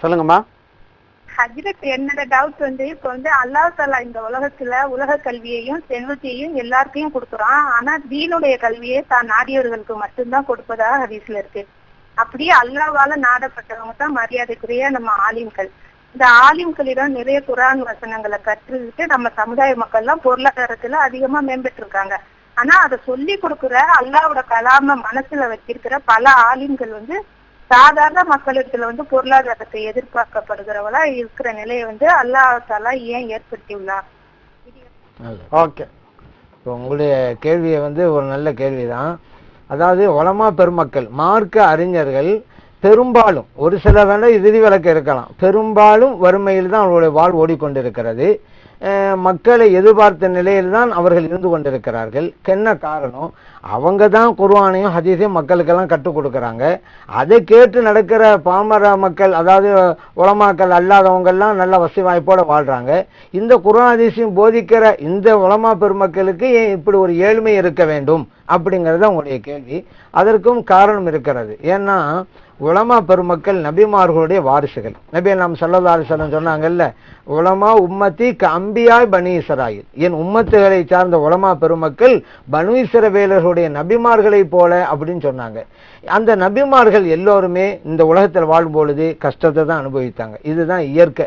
சொல்லுங்கம்மா. ஹஜ்ரத் என்னோட டவுட் வந்து இப்ப வந்து அல்லாஹ் தாலா இந்த உலகத்துல உலக கல்வியையும் செல்வத்தையும் எல்லாருக்கையும் கொடுக்குறான். ஆனா தீனுடைய கல்வியை தான் நாடியவர்களுக்கு மட்டும்தான் கொடுப்பதாக ஹதீஸ்ல இருக்கு. அப்படியே அல்லாவால நாடப்பட்டவங்க தான் மரியாதைக்குரிய நம்ம ஆலிம்கள். இந்த ஆலிம்களிடம் நிறைய குரான் வசனங்களை கற்றுக்கிட்டு நம்ம சமுதாய மக்கள் எல்லாம் பொருளாதாரத்துல அதிகமா மேம்பட்டு இருக்காங்க ஆனா அதை சொல்லி கொடுக்கிற அல்லாவோட கலாம மனசுல வச்சிருக்கிற பல ஆளுங்கள் வந்து சாதாரண மக்களிடத்துல வந்து பொருளாதாரத்தை எதிர்பார்க்கப்படுகிறவளா இருக்கிற நிலையை வந்து அல்லாத்தாலா ஏன் ஏற்படுத்தியுள்ளா ஓகே. இப்போ உங்களுடைய கேள்வியை வந்து ஒரு நல்ல கேள்விதான். அதாவது உலமா பெருமக்கள் மார்க்க அறிஞர்கள் பெரும்பாலும் ஒரு சில வேலை இறுதி விளக்கு இருக்கலாம் பெரும்பாலும் வறுமையில் தான் அவர்களுடைய வாழ் ஓடிக்கொண்டிருக்கிறது. மக்களை எதிர்பார்த்த நிலையில் தான் அவர்கள் இருந்து கொண்டிருக்கிறார்கள். என்ன காரணம்? அவங்க தான் குர்வானையும் ஹதீஸையும் மக்களுக்கெல்லாம் கற்றுக் கொடுக்குறாங்க. அதை கேட்டு நடக்கிற பாமர மக்கள் அதாவது உலமாக்கள் அல்லாதவங்கெல்லாம் நல்ல வசதி வாய்ப்போடு வாழ்கிறாங்க இந்த குர்ஆன் ஹதீஸையும் போதிக்கிற இந்த உலமா பெருமக்களுக்கு ஏன் இப்படி ஒரு ஏழ்மை இருக்க வேண்டும் அப்படிங்கிறது உங்களுடைய கேள்வி. அதற்கும் காரணம் இருக்கிறது. ஏன்னா உலமா பெருமக்கள் நபிமார்களுடைய வாரிசுகள். நபி நாம் சல்லல்லா அலிஸ்லாம் சொன்னாங்கல்ல உலமா உம்மத்தி கம்பியாய் அம்பியாய் பனி என் உம்மத்துகளை சார்ந்த உலமா பெருமக்கள் பனு இஸ்ரவேலர்களுடைய நபிமார்களைப் போல அப்படின்னு சொன்னாங்க. அந்த நபிமார்கள் எல்லோருமே இந்த உலகத்தில் வாழும் பொழுது கஷ்டத்தை தான் அனுபவித்தாங்க. இதுதான் இயற்கை.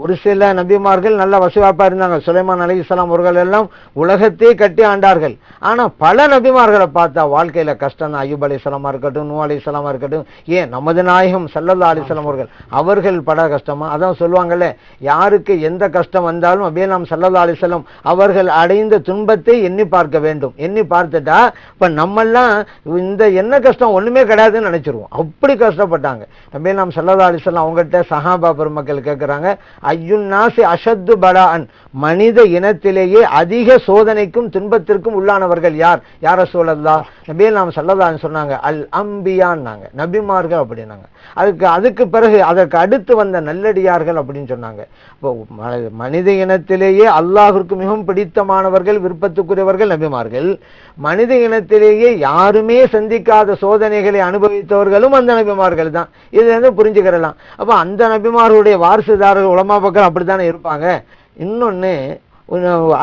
ஒரு சில நபிமார்கள் நல்ல வசுவாப்பாக இருந்தாங்க. சுலைமான் அலி இஸ்லாம் அவர்கள் எல்லாம் உலகத்தையே கட்டி ஆண்டார்கள். ஆனால் பல நபிமார்களை பார்த்தா வாழ்க்கையில் கஷ்டம் தான் அலி இஸ்லாமா இருக்கட்டும் நூ அலி இஸ்லாமா இருக்கட்டும். ஏன்? நமது நாயகம் சல்லல்லா அலி இஸ்லாம் அவர்கள். அவர்கள் பட கஷ்டமா? அதான் சொல்லுவாங்கல்ல யாருக்கு எந்த கஷ்டம் வந்தாலும் அப்படியே நாம் சல்லல்லா அலி இஸ்லாம் அவர்கள் அடைந்த துன்பத்தை எண்ணி பார்க்க வேண்டும். எண்ணி பார்த்துட்டா இப்போ நம்மெல்லாம் இந்த என்ன கஷ்டம் ஒன்றுமே கிடையாதுன்னு நினச்சிருவோம். அப்படி கஷ்டப்பட்டாங்க. அப்படியே நாம் சல்லல்லா அலி இஸ்லாம் அவங்ககிட்ட சஹாபா பெருமக்கள் கேட்குறாங்க أي الناس أشد بلاء மனித இனத்திலேயே அதிக சோதனைக்கும் துன்பத்திற்கும் உள்ளானவர்கள் யார்? யார சூழல்லா நபி நாம் சல்லல்லான்னு சொன்னாங்க அல் அம்பியான்னாங்க. நபிமார்கள் அப்படின்னாங்க. அதுக்கு அதுக்கு பிறகு அதற்கு அடுத்து வந்த நல்லடியார்கள் அப்படின்னு சொன்னாங்க. இப்போ ம- மனித இனத்திலேயே அல்லாஹிற்கு மிகவும் பிடித்தமானவர்கள் விருப்பத்துக்குரியவர்கள் நபிமார்கள். மனித இனத்திலேயே யாருமே சந்திக்காத சோதனைகளை அனுபவித்தவர்களும் அந்த நபிமார்கள் தான். இது வந்து புரிஞ்சுக்கிறலாம். அப்போ அந்த நபிமார்களுடைய வாரிசுதாரர்கள் உலமா பக்கம் அப்படித்தானே இருப்பாங்க? இன்னொன்று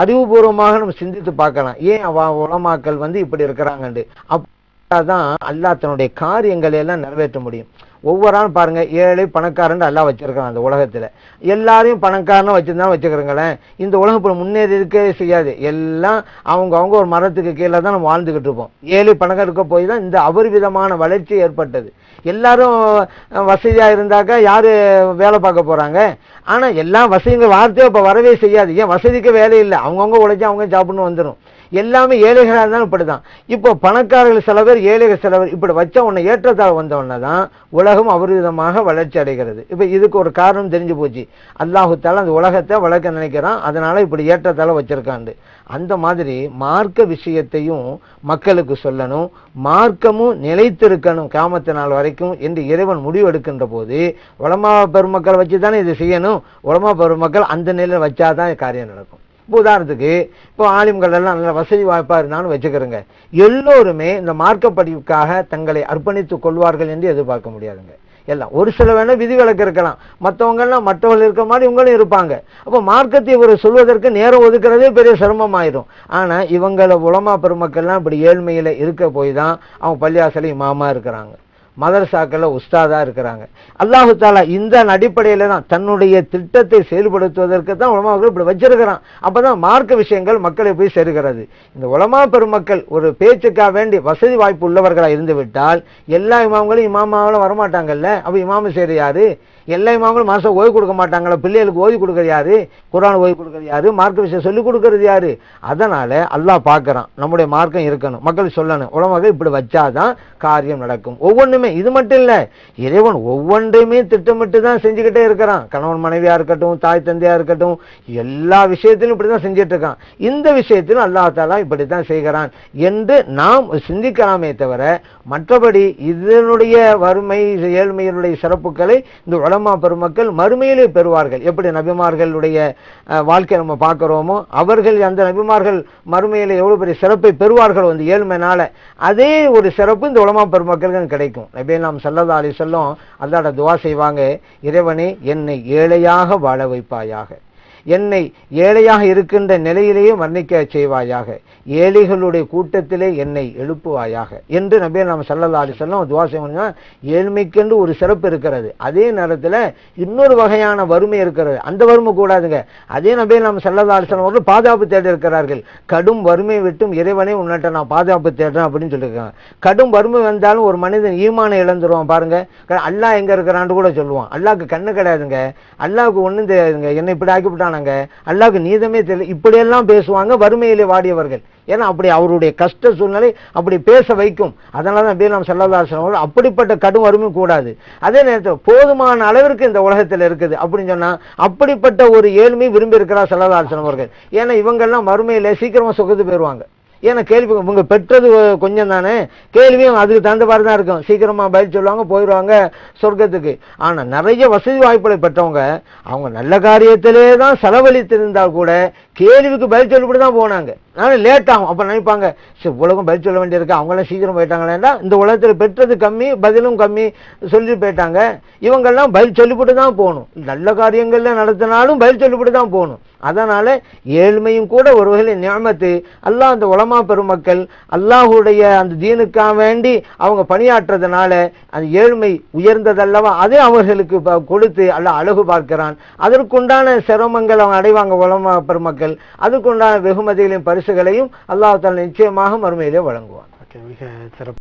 அறிவுபூர்வமாக நம்ம சிந்தித்து பார்க்கலாம். ஏன் அவ உலமாக்கள் வந்து இப்படி இருக்கிறாங்கன்னு அப்பதான் அல்லாஹ் தன்னுடைய காரியங்களை எல்லாம் நிறைவேற்ற முடியும். ஒவ்வொரு ஆளும் பாருங்க ஏழை பணக்காரன் அல்லாஹ் வச்சிருக்கான் அந்த உலகத்துல. எல்லாரையும் பணக்காரனா வச்சிருந்தா வச்சுக்கிறங்களேன். இந்த உலகம் இப்போ முன்னேறி இருக்கவே செய்யாது. எல்லாம் அவங்க அவங்க ஒரு மரத்துக்கு கீழே தான் நம்ம வாழ்ந்துகிட்டு இருப்போம். ஏழை பணக்காரருக்க போய் தான் இந்த அபரிவிதமான வளர்ச்சி ஏற்பட்டது. எல்லாரும் வசதியாக இருந்தாக்கா யாரு வேலை பார்க்க போறாங்க? ஆனால் எல்லா வசதிங்க வார்த்தையும் இப்போ வரவே செய்யாது. ஏன்? வசதிக்கு வேலை இல்லை. அவங்கவுங்க உழைச்சி அவங்க சாப்பிடணும் வந்துடும் எல்லாமே ஏழைகளாக இருந்தாலும் இப்படிதான். இப்போ பணக்காரர்கள் சில பேர் ஏழைகள் சில பேர் இப்படி வச்ச உடனே ஏற்றத்தாழ் வந்தவொன்னே தான் உலகம் அபரிதமாக வளர்ச்சி அடைகிறது. இப்போ இதுக்கு ஒரு காரணம் தெரிஞ்சு போச்சு. அல்லாஹுத்தால் அந்த உலகத்தை வளர்க்க நினைக்கிறான். அதனால் இப்படி ஏற்றத்தாழ வச்சுருக்காண்டு. அந்த மாதிரி மார்க்க விஷயத்தையும் மக்களுக்கு சொல்லணும். மார்க்கமும் நிலைத்திருக்கணும் காமத்து நாள் வரைக்கும் என்று இறைவன் முடிவு எடுக்கின்ற போது உலமா பெருமக்களை வச்சு தானே இது செய்யணும்? உலமா பெருமக்கள் அந்த நிலையில் வச்சாதான் காரியம் நடக்கும். இப்போ உதாரணத்துக்கு இப்போ ஆலிம்கள் எல்லாம் நல்ல வசதி வாய்ப்பா இருந்தாலும் வச்சுக்கிறோங்க. எல்லோருமே இந்த மார்க்க படிப்புக்காக தங்களை அர்ப்பணித்து கொள்வார்கள் என்று எதிர்பார்க்க முடியாதுங்க. எல்லாம் ஒரு சில வேணா விதிவிலக்கு இருக்கலாம். மற்றவங்க எல்லாம் மற்றவர்கள் இருக்க மாதிரி இவங்களும் இருப்பாங்க. அப்போ மார்க்கத்தை இவர் சொல்வதற்கு நேரம் ஒதுக்குறதே பெரிய சிரமமாயிடும் ஆனா இவங்களை உலமா பெருமக்கள்லாம் இப்படி ஏழ்மையில் இருக்க போய் தான் அவங்க பள்ளியாசல மாமா இருக்கிறாங்க. மதரசாக்கள்ல உஸ்தாதாக இருக்கிறாங்க. அல்லாஹு தாலா இந்த அடிப்படையில் தான் தன்னுடைய திட்டத்தை செயல்படுத்துவதற்கு தான் உலமாக்கள் இப்படி வச்சிருக்கிறான். அப்போ தான் மார்க்க விஷயங்கள் மக்களை போய் சேருகிறது. இந்த உலமா பெருமக்கள் ஒரு பேச்சுக்காக வேண்டி வசதி வாய்ப்பு உள்ளவர்களாக இருந்து விட்டால் எல்லா இமாம்களும் இமாமாவெல்லாம் வரமாட்டாங்கல்ல? அப்போ இமாமு சேர் யாரு? எல்லா இமாம்களும் மனசை ஓய்வு கொடுக்க மாட்டாங்களா? பிள்ளைகளுக்கு ஓய்வு கொடுக்கறது யாரு? குரான் ஓய்வு கொடுக்கறது யாரு? மார்க்க விஷயம் சொல்லிக் கொடுக்கறது யாரு? அதனால அல்லாஹ் பார்க்குறான். நம்முடைய மார்க்கம் இருக்கணும். மக்கள் சொல்லணும். உலமாக இப்படி வச்சாதான் காரியம் நடக்கும். ஒவ்வொன்றுமே இது மட்டும் இல்லை இறைவன் ஒவ்வொன்றையுமே திட்டமிட்டு தான் செஞ்சுக்கிட்டே இருக்கிறான். கணவன் மனைவியாக இருக்கட்டும் தாய் தந்தையாக இருக்கட்டும் எல்லா விஷயத்திலும் இப்படிதான் செஞ்சுட்டு இருக்கான். இந்த விஷயத்திலும் அல்லாஹ் இப்படி தான் செய்கிறான் என்று நாம் சிந்திக்கலாமே தவிர மற்றபடி இதனுடைய வறுமை ஏழ்மையினுடைய சிறப்புகளை இந்த உலக உலமா பெருமக்கள் மறுமையிலே பெறுவார்கள். எப்படி நபிமார்களுடைய வாழ்க்கையை வாழ்க்கை நம்ம பார்க்குறோமோ அவர்கள் அந்த நபிமார்கள் மறுமையிலே எவ்வளோ பெரிய சிறப்பை பெறுவார்கள் வந்து ஏழ்மைனால அதே ஒரு சிறப்பு இந்த உலமா பெருமக்களுக்கு கிடைக்கும். நபே நாம் செல்லதா அலி சொல்லும் அல்லாட துவா செய்வாங்க இறைவனே என்னை ஏழையாக வாழ வைப்பாயாக. என்னை ஏழையாக இருக்கின்ற நிலையிலேயே மன்னிக்க செய்வாயாக. ஏழைகளுடைய கூட்டத்திலே என்னை எழுப்புவாயாக. என்று நபி நாம் சல்லல்லா அலி சொல்லம் துவா செய்வாங்க. ஏழ்மைக்கென்று ஒரு சிறப்பு இருக்கிறது. அதே நேரத்தில் இன்னொரு வகையான வறுமை இருக்கிறது. அந்த வறுமை கூடாதுங்க. அதே நபி நாம் சல்லல்லா அலி சொல்லம் அவர்கள் பாதுகாப்பு தேடி இருக்கிறார்கள். கடும் வறுமை விட்டும் இறைவனே உன்னிட்ட நான் பாதுகாப்பு தேடுறேன் அப்படின்னு சொல்லியிருக்காங்க. கடும் வறுமை வந்தாலும் ஒரு மனிதன் ஈமானம் இழந்துருவான் பாருங்க. அல்லாஹ் எங்கே இருக்கிறான்னு கூட சொல்லுவான். அல்லாவுக்கு கண்ணு கிடையாதுங்க. அல்லாவுக்கு ஒன்றும் தெரியாதுங்க. என்னை இப்படி ஆக்கிவிட்டானுங்க அல்லாவுக்கு நீதமே தெரியல. இப்படியெல்லாம் பேசுவாங்க வறுமையிலே வாடியவர்கள். ஏன்னா அப்படி அவருடைய கஷ்ட சூழ்நிலை அப்படி பேச வைக்கும். அதனால தான் பேர் நாம் செல்லதாசன் அவர்கள் அப்படிப்பட்ட கடும் வறுமை கூடாது. அதே நேரத்தில் போதுமான அளவிற்கு இந்த உலகத்தில் இருக்குது அப்படின்னு சொன்னா அப்படிப்பட்ட ஒரு ஏழ்மை விரும்பி இருக்கிறார் செல்லதாசன் அவர்கள். ஏன்னா இவங்கெல்லாம் மறுமையில சீக்கிரமா சுகத்து போயிடுவாங்க ஏன்னா கேள்வி இவங்க பெற்றது கொஞ்சம் தானே? கேள்வியும் அதுக்கு தகுந்த மாதிரி தான் இருக்கும். சீக்கிரமாக பதில் சொல்லுவாங்க போயிடுவாங்க சொர்க்கத்துக்கு. ஆனால் நிறைய வசதி வாய்ப்புகளை பெற்றவங்க அவங்க நல்ல காரியத்திலே தான் செலவழித்திருந்தால் கூட கேள்விக்கு பதில் சொல்லிவிட்டு தான் போனாங்க. ஆனால் லேட் ஆகும். அப்போ நினைப்பாங்க சரி உலகம் பதில் சொல்ல வேண்டியிருக்கு. அவங்களாம் சீக்கிரம் போயிட்டாங்களேன்னா இந்த உலகத்தில் பெற்றது கம்மி பதிலும் கம்மி சொல்லி போயிட்டாங்க. இவங்கெல்லாம் பதில் சொல்லிவிட்டு தான் போகணும். நல்ல காரியங்களில் நடத்தினாலும் பதில் சொல்லிவிட்டு தான் போகணும். அதனால் ஏழ்மையும் கூட ஒரு வகையில் ஞாபகத்து அல்லாஹ் அந்த உலமா பெருமக்கள் அல்லாஹுடைய அந்த தீனுக்காக வேண்டி அவங்க பணியாற்றுறதுனால அந்த ஏழ்மை உயர்ந்ததல்லவா அதே அவர்களுக்கு கொடுத்து அல்ல அழகு பார்க்கிறான். அதற்குண்டான சிரமங்கள் அவங்க அடைவாங்க உலமா பெருமக்கள். அதுக்குண்டான வெகுமதிகளையும் பரிசுகளையும் அல்லாஹ் நிச்சயமாக மறுமையிலே வழங்குவான். மிக சிறப்பு